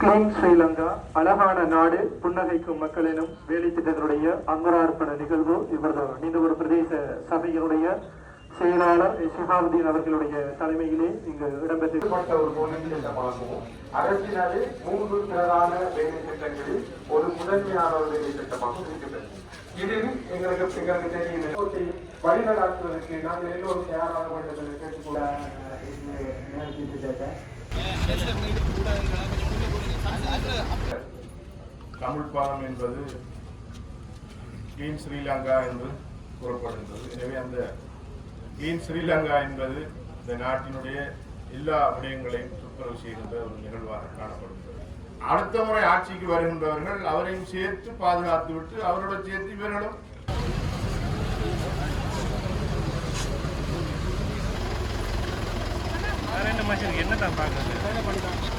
Clean Sri Lanka அழகான நாடு புன்னகைக்கும் மக்கள் எனும் வேலை திட்டத்தினுடைய அங்குரார்ப்பண நிகழ்வு இவர்கள் நீண்டவர் பிரதேச சபையினுடைய செயலாளர் சிகாவுதீன் அவர்களுடைய தலைமையிலே இங்கு இடம்பெற்று ஒரு பொருள் திட்டமாகவும் அரசினாலே மூன்று பிரதான வேலை திட்டங்களில் ஒரு முதன்மையான ஒரு வேலை திட்டமாக இருக்கிறது இதில் எங்களுக்கு எங்களுக்கு தெரியும் வழிநடாத்துவதற்கு நாங்கள் எல்லோரும் தயாராக வேண்டும் என்று கேட்டுக்கொள்ள கேட்டேன் தமிழ் பாலம் என்பது கிளீன் ஸ்ரீலங்கா என்று கூறப்படுகின்றது. எனவே அந்த கிளீன் ஸ்ரீலங்கா என்பது இந்த நாட்டினுடைய எல்லா விடயங்களையும் துப்புரவு செய்கின்ற ஒரு நிகழ்வாக காணப்படுகிறது. அடுத்த முறை ஆட்சிக்கு வருகின்றவர்கள் அவரையும் சேர்த்து பாதுகாத்து விட்டு அவரோட சேர்த்து இவர்களும் வேற என்ன மனுஷனுக்கு என்ன தான் பார்க்கறது?